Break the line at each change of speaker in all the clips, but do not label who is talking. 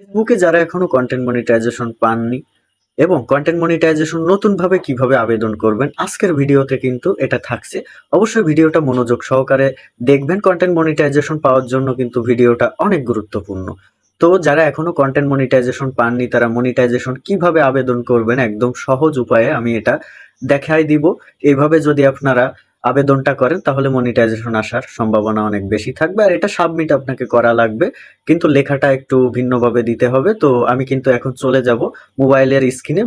ফেসবুকে যারা এখনও কন্টেন্ট মনিটাইজেশন পাননি এবং কন্টেন্ট মনিটাইজেশন নতুনভাবে কীভাবে আবেদন করবেন, আজকের ভিডিওতে কিন্তু এটা থাকছে। অবশ্যই ভিডিওটা মনোযোগ সহকারে দেখবেন। কন্টেন্ট মনিটাইজেশন পাওয়ার জন্য কিন্তু ভিডিওটা অনেক গুরুত্বপূর্ণ। তো যারা এখনও কন্টেন্ট মনিটাইজেশন পাননি, তারা মনিটাইজেশন কীভাবে আবেদন করবেন একদম সহজ উপায়ে আমি এটা দেখাই দিব। এইভাবে যদি আপনারা আবেদনটা করেন, তাহলে মনিটাইজেশন আসার সম্ভাবনা অনেক বেশি থাকবে। আর এটা সাবমিট আপনাকে করা লাগবে, কিন্তু লেখাটা একটু ভিন্নভাবে দিতে হবে। তো আমি কিন্তু এখন চলে যাব মোবাইলের স্ক্রিনে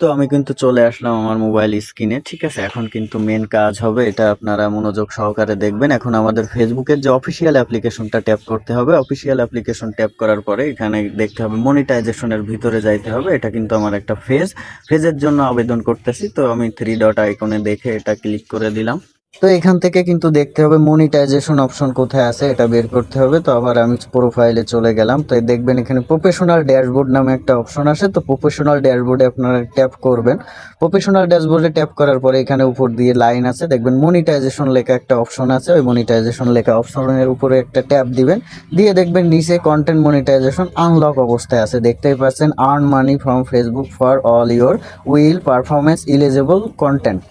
তো আমি কিন্তু চলে আসলাম আমার মোবাইল স্ক্রিনে ঠিক আছে, এখন কিন্তু মেন কাজ হবে, এটা আপনারা মনোযোগ সহকারে দেখবেন। এখন আমাদের ফেসবুকের যে অফিসিয়াল অ্যাপ্লিকেশনটা ট্যাপ করতে হবে অফিসিয়াল অ্যাপ্লিকেশন ট্যাপ করার পরে এখানে দেখতে হবে মনিটাইজেশনের ভিতরে যাইতে হবে। এটা কিন্তু আমার একটা ফেজ ফেজের জন্য আবেদন করতেছি, তো আমি থ্রি ডট আইকনে দেখে এটা ক্লিক করে দিলাম। তো এখান থেকে কিন্তু দেখতে হবে মনিটাইজেশন অপশন কোথায় আছে, এটা বের করতে হবে। তো আবার আমি প্রোফাইলে চলে গেলাম। তো দেখবেন এখানে প্রফেশনাল ড্যাশবোর্ড নামে একটা অপশন আসে। তো প্রফেশনাল ড্যাশবোর্ডে আপনারা ট্যাপ করবেন। প্রফেশনাল ড্যাশবোর্ডে ট্যাপ করার পরে এখানে উপর দিয়ে লাইন আছে। দেখবেন মনিটাইজেশন লেখা একটা অপশন আছে। ওই মনিটাইজেশন লেখা অপশনের উপরে একটা ট্যাপ দিবেন। দিয়ে দেখবেন নিচে কন্টেন্ট মনিটাইজেশন আনলক অবস্থায় আছে। দেখতেই পাচ্ছেন earn money from Facebook for all your will performance eligible content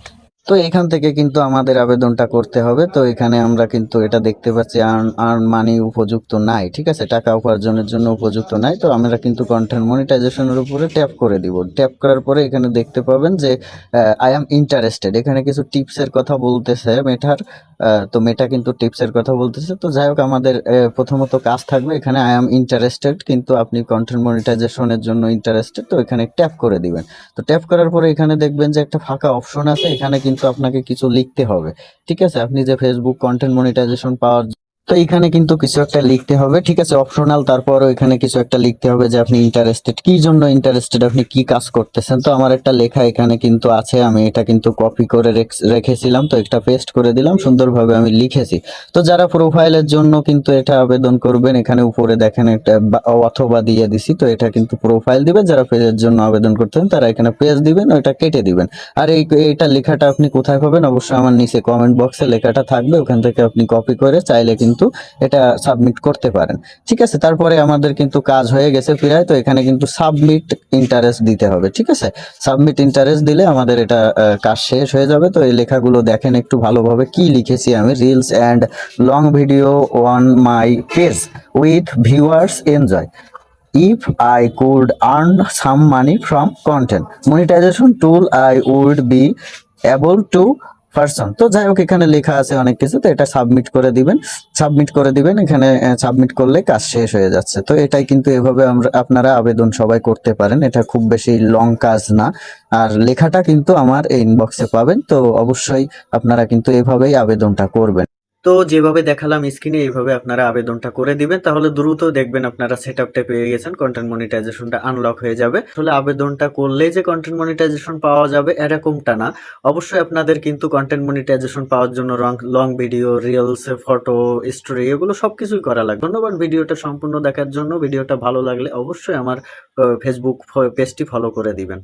তো এখান থেকে কিন্তু আমাদের আবেদনটা করতে হবে। তো এখানে আমরা কিন্তু এটা দেখতে পাচ্ছি আর্ন আর্ন মানি উপযুক্ত নাই, ঠিক আছে? টাকা উপার্জনের জন্য উপযুক্ত নাই। তো আমরা কিন্তু কন্টেন্ট মনিটাইজেশনের উপরে ট্যাপ করে দিব। ট্যাপ করার পরে এখানে দেখতে পাবেন যে আই এম ইন্টারেস্টেড এখানে কিছু টিপসের কথা বলতেছে মেটার তো মেটা কিন্তু টিপসের কথা বলতেছে। তো যাই হোক, আমাদের প্রথমত কাজ থাকবে এখানে আই এম ইন্টারেস্টেড কিন্তু আপনি কন্টেন্ট মনিটাইজেশনের জন্য ইন্টারেস্টেড তো এখানে ট্যাপ করে দিবেন। তো ট্যাপ করার পরে এখানে দেখবেন যে একটা ফাঁকা অপশন আছে। এখানে কিন্তু আপনাকে কিছু লিখতে হবে। ঠিক আছে? আপনি যে ফেসবুক কন্টেন্ট মনিটাইজেশন পাওয়ার তো এখানে কিন্তু কিছু একটা লিখতে হবে, ঠিক আছে? অপশনাল তারপরও এখানে কিছু একটা লিখতে হবে যে আপনি ইন্টারেস্টেড কি জন্য ইন্টারেস্টেড আপনি কি কাজ করতেছেন? তো আমার একটা লেখা এখানে কিন্তু আছে, আমি এটা কিন্তু কপি করে রেখ- রেখেছিলাম, তো এটা পেস্ট করে দিলাম, সুন্দরভাবে আমি লিখেছি। তো যারা প্রোফাইলের জন্য কিন্তু এটা আবেদন করবেন, এখানে উপরে দেখেন একটা অথবা দিয়ে দিছি, তো এটা কিন্তু প্রোফাইল দিবেন, যারা পেজের জন্য আবেদন করতেন তারা এখানে পেজ দিবেন ওইটা কেটে দিবেন। আর এই এটা লেখাটা আপনি কোথায় পাবেন? অবশ্যই আমার নিচে কমেন্ট বক্সে লেখাটা থাকবে, ওখান থেকে আপনি কপি করে চাইলে কিন্তু এটা সাবমিট করতে পারেন। ঠিক আছে? তারপরে আমাদের কিন্তু কাজ হয়ে গেছে প্রায় তো এখানে কিন্তু সাবমিট ইন্টারেস্ট দিতে হবে, ঠিক আছে? সাবমিট ইন্টারেস্ট দিলে আমাদের এটা কাজ শেষ হয়ে যাবে। তো এই লেখাগুলো দেখেন একটু ভালোভাবে কি লিখেছি আমি। Reels and long video on my page with viewers enjoy if I could earn some money from content monetization tool I would be able to person তো যাই হোক, এখানে লেখা আছে অনেক কিছু, তো এটা সাবমিট করে দিবেন। সাবমিট করে দিবেন, এখানে সাবমিট করলে কাজ শেষ হয়ে যাচ্ছে। তো এটাই কিন্তু এভাবে আমরা, আপনারা আবেদন সবাই করতে পারেন। এটা খুব বেশি লং কাজ না। আর লেখাটা কিন্তু আমার এই ইনবক্সে পাবেন। তো অবশ্যই আপনারা কিন্তু এভাবেই আবেদনটা করবেন। তো যেভাবে দেখালাম স্ক্রিনে, এইভাবে আপনারা আবেদনটা করে দিবেন। তাহলে দ্রুত দেখবেন আপনারা সেট আপটা পেয়ে গেছেন কন্টেন্ট মনিটাইজেশনটা আনলক হয়ে যাবে। আসলে আবেদনটা করলেই যে কন্টেন্ট মনিটাইজেশন পাওয়া যাবে, এরকমটা না। অবশ্যই আপনাদের কিন্তু কন্টেন্ট মনিটাইজেশন পাওয়ার জন্য রং long video reels photo story এগুলো সবকিছুই করা লাগবে। ধন্যবাদ ভিডিওটা সম্পূর্ণ দেখার জন্য। ভিডিওটা ভালো লাগলে অবশ্যই আমার ফেসবুক পেজটি ফলো করে দিবেন।